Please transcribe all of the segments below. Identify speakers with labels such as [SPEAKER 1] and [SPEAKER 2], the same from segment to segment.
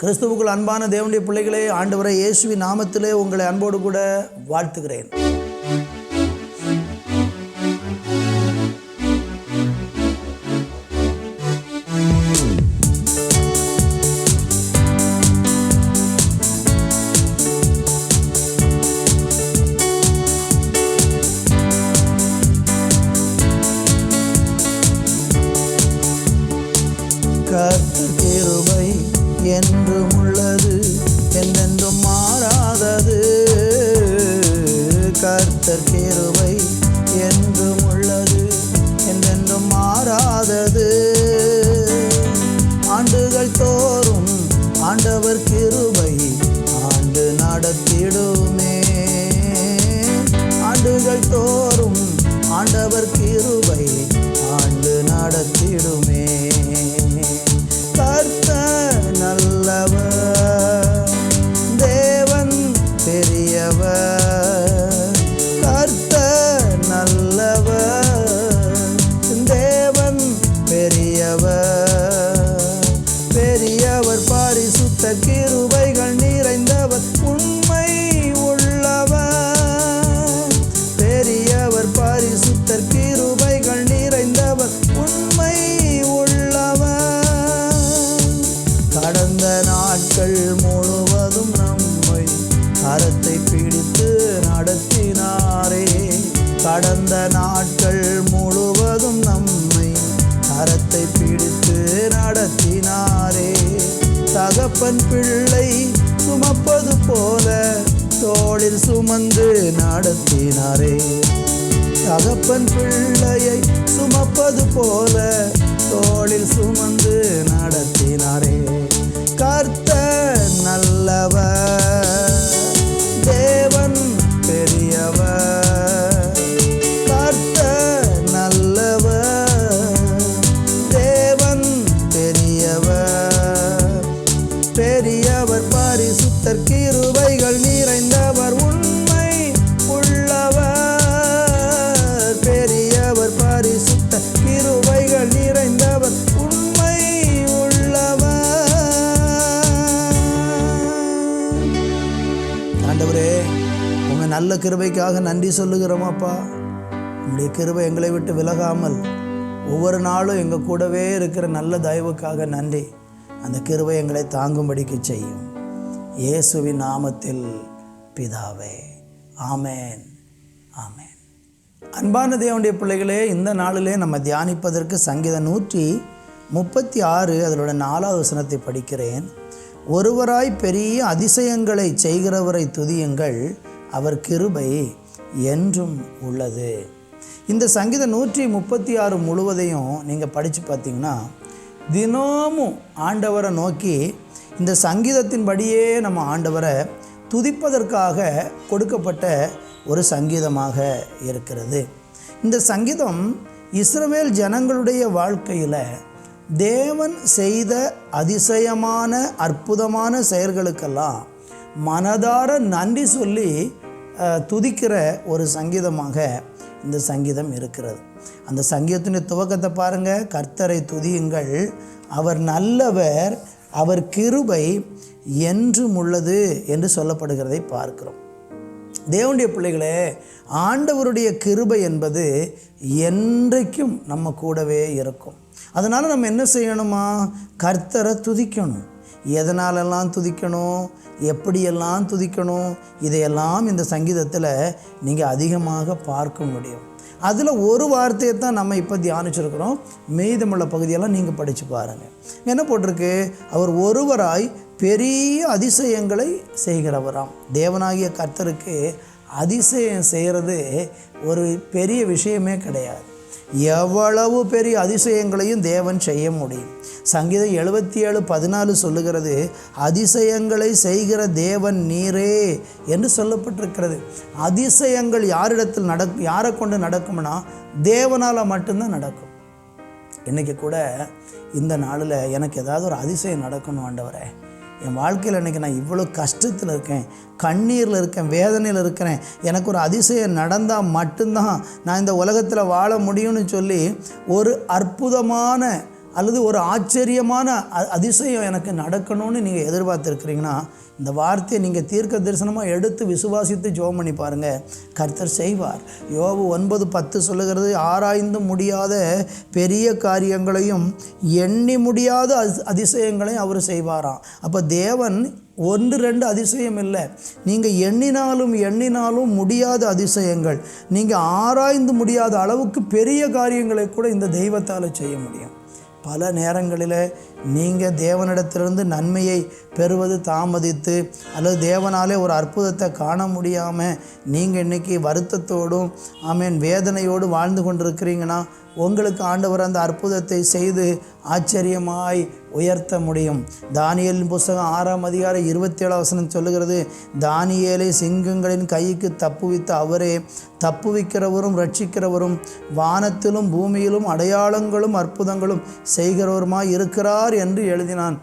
[SPEAKER 1] கிறிஸ்துவுக்குள் அன்பான தேவனுடைய பிள்ளைகளே ஆண்டவரை இயேசுவின் நாமத்திலே உங்களை அன்போடு கூட வாழ்த்துகிறேன். தகப்பன் பிள்ளை சுமப்பது போல தோளில் சுமந்து நடத்தினாரே. தகப்பன் பிள்ளையை சுமப்பது போல கிருபைக்காக நன்றி சொல்லுகிறோம் அப்பா. உங்களுடைய கிருபை எங்களை விட்டு விலகாமல் ஒவ்வொரு நாளும் எங்கள் கூடவே இருக்கிற நல்ல தயவுக்காக நன்றி. அந்த கிருபை எங்களை தாங்கும்படிக்கு செய்யும். இயேசுவின் நாமத்தில் பிதாவே. ஆமேன். ஆமேன். அன்பான தேவனுடைய பிள்ளைகளே இந்த நாளிலே நம்ம தியானிப்பதற்கு சங்கீதம் நூற்றி முப்பத்தி ஆறு அதனோட நாலாவது வசனத்தை படிக்கிறேன். ஒருவராய் பெரிய அதிசயங்களை செய்கிறவரை துதியுங்கள். அவர் கிருபை என்றும் உள்ளது. இந்த சங்கீதம் நூற்றி முப்பத்தி ஆறு முழுவதையும் நீங்கள் படித்து பார்த்தீங்கன்னா தினமும் ஆண்டவரை நோக்கி இந்த சங்கீதத்தின்படியே நம்ம ஆண்டவரை துதிப்பதற்காக கொடுக்கப்பட்ட ஒரு சங்கீதமாக இருக்கிறது. இந்த சங்கீதம் இஸ்ரவேல் ஜனங்களுடைய வாழ்க்கையில் தேவன் செய்த அதிசயமான அற்புதமான செயல்களுக்கெல்லாம் மனதார நன்றி சொல்லி துதிக்கிற ஒரு சங்கீதமாக இந்த சங்கீதம் இருக்கிறது. அந்த சங்கீதத்தினுடைய துவக்கத்தை பாருங்கள் கர்த்தரை துதியுங்கள். அவர் நல்லவர். அவர் கிருபை என்றும் உள்ளது என்று சொல்லப்படுகிறதை பார்க்கிறோம். தேவனுடைய பிள்ளைகளே ஆண்டவருடைய கிருபை என்பது என்றைக்கும் நம்ம கூடவே இருக்கும். அதனால் நம்ம என்ன செய்யணுமா? கர்த்தரை துதிக்கணும். எதனாலெல்லாம் துதிக்கணும்? எப்படியெல்லாம் துதிக்கணும்? இதையெல்லாம் இந்த சங்கீதத்தில் நீங்கள் அதிகமாக பார்க்க முடியும். அதில் ஒரு வார்த்தையை தான் நம்ம இப்போ தியானிச்சிருக்கிறோம். மீதமுள்ள பகுதியெல்லாம் நீங்கள் படித்து பாருங்கள் என்ன போட்டிருக்கு? அவர் ஒருவராய் பெரிய அதிசயங்களை செய்கிறவராம். தேவனாகிய கர்த்தருக்கு அதிசயம் செய்கிறது ஒரு பெரிய விஷயமே கிடையாது. எவ்வளவு பெரிய அதிசயங்களையும் தேவன் செய்ய முடியும். சங்கீதம் எழுபத்தி ஏழு பதினாலு சொல்லுகிறது அதிசயங்களை செய்கிற தேவன் நீரே என்று சொல்லப்பட்டிருக்கிறது. அதிசயங்கள் யாரிடத்தில் நடக்கும் யாரை கொண்டு நடக்கும்னா தேவனால் மட்டும்தான் நடக்கும். இன்றைக்கி கூட இந்த நாளில் எனக்கு ஏதாவது ஒரு அதிசயம் நடக்கணும் ஆண்டவரே. என் வாழ்க்கையில் இன்றைக்கி நான் இவ்வளோ கஷ்டத்தில் இருக்கேன் கண்ணீரில் இருக்கேன் வேதனையில் இருக்கிறேன். எனக்கு ஒரு அதிசயம் நடந்தால் மட்டும்தான் நான் இந்த உலகத்தில் வாழ முடியும்னு சொல்லி ஒரு அற்புதமான அல்லது ஒரு ஆச்சரியமான அ- அதிசயம் எனக்கு நடக்கணும்னு நீங்கள் எதிர்பார்த்துருக்கிறீங்கன்னா இந்த வார்த்தையை நீங்கள் தீர்க்க தரிசனமாக எடுத்து விசுவாசித்து ஜோம் பண்ணி பாருங்கள் கர்த்தர் செய்வார். யோபு ஒன்பது பத்து சொல்லுகிறது ஆராய்ந்து முடியாத பெரிய காரியங்களையும் எண்ணி முடியாத அதி- அதிசயங்களையும் அவர் செய்வாராம். அப்போ தேவன் ஒன்று ரெண்டு அதிசயம் இல்லை. நீங்கள் எண்ணினாலும் எண்ணினாலும் முடியாத அதிசயங்கள் நீங்கள் ஆராய்ந்து முடியாத அளவுக்கு பெரிய காரியங்களை கூட இந்த தெய்வத்தால் செய்ய முடியும். பல நேரங்களில் நீங்கள் தேவனிடத்திலிருந்து நன்மையை பெறுவது தாமதித்து அல்லது தேவனாலே ஒரு அற்புதத்தை காண முடியாமல் நீங்கள் இன்றைக்கி வருத்தத்தோடும் ஆமேன் வேதனையோடு வாழ்ந்து கொண்டிருக்கிறீங்கன்னா உங்களுக்கு ஆண்டவர் அந்த அற்புதத்தை செய்து ஆச்சரியமாய் உயர்த்த முடியும். தானியலின் புஸ்தகம் ஆறாம் அதிகாரம் இருபத்தி ஏழாம் வசனம் சொல்லுகிறது தானியலை சிங்கங்களின் கைக்கு தப்புவித்த அவரே தப்புவிக்கிறவரும் ரட்சிக்கிறவரும் வானத்திலும் பூமியிலும் அடையாளங்களும் அற்புதங்களும் செய்கிறவருமாய் இருக்கிறார் என்று எழுதினான்.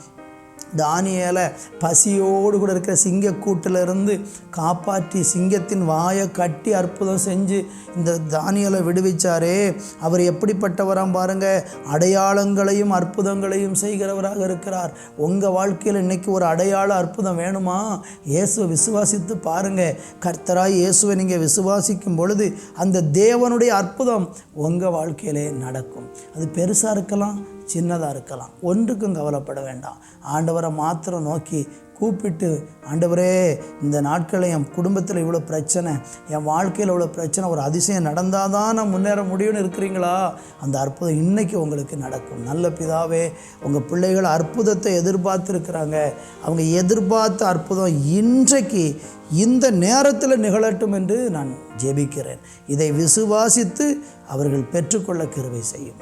[SPEAKER 1] தானியலை பசியோடு கூட இருக்கிற சிங்கக்கூட்டிலிருந்து காப்பாற்றி சிங்கத்தின் வாயை கட்டி அற்புதம் செஞ்சு இந்த தானியலை விடுவிச்சாரே. அவர் எப்படிப்பட்டவராம் பாருங்க? அடையாளங்களையும் அற்புதங்களையும் செய்கிறவராக இருக்கிறார். உங்கள் வாழ்க்கையில் இன்னைக்கு ஒரு அடையாள அற்புதம் வேணுமா? இயேசுவை விசுவாசித்து பாருங்க. கர்த்தராய் இயேசுவை நீங்கள் விசுவாசிக்கும் பொழுது அந்த தேவனுடைய அற்புதம் உங்கள் வாழ்க்கையிலே நடக்கும். அது பெருசாக இருக்கலாம் சின்னதாக இருக்கலாம். ஒன்றுக்கும் கவலைப்பட வேண்டாம். ஆண்டவரை மாத்திரம் நோக்கி கூப்பிட்டு ஆண்டவரே இந்த நாட்களில் என் குடும்பத்தில் இவ்வளோ பிரச்சனை என் வாழ்க்கையில் இவ்வளோ பிரச்சனை ஒரு அதிசயம் நடந்தால் தான் நான் முன்னேற முடியும்னு இருக்கிறீங்களா? அந்த அற்புதம் இன்றைக்கி உங்களுக்கு நடக்கும். நல்ல பிதாவே உங்கள் பிள்ளைகள் அற்புதத்தை எதிர்பார்த்துருக்குறாங்க. அவங்க எதிர்பார்த்த அற்புதம் இன்றைக்கு இந்த நேரத்தில் நிகழட்டும் என்று நான் ஜெபிக்கிறேன். இதை விசுவாசித்து அவர்கள் பெற்றுக்கொள்ள கிருவை செய்யும்.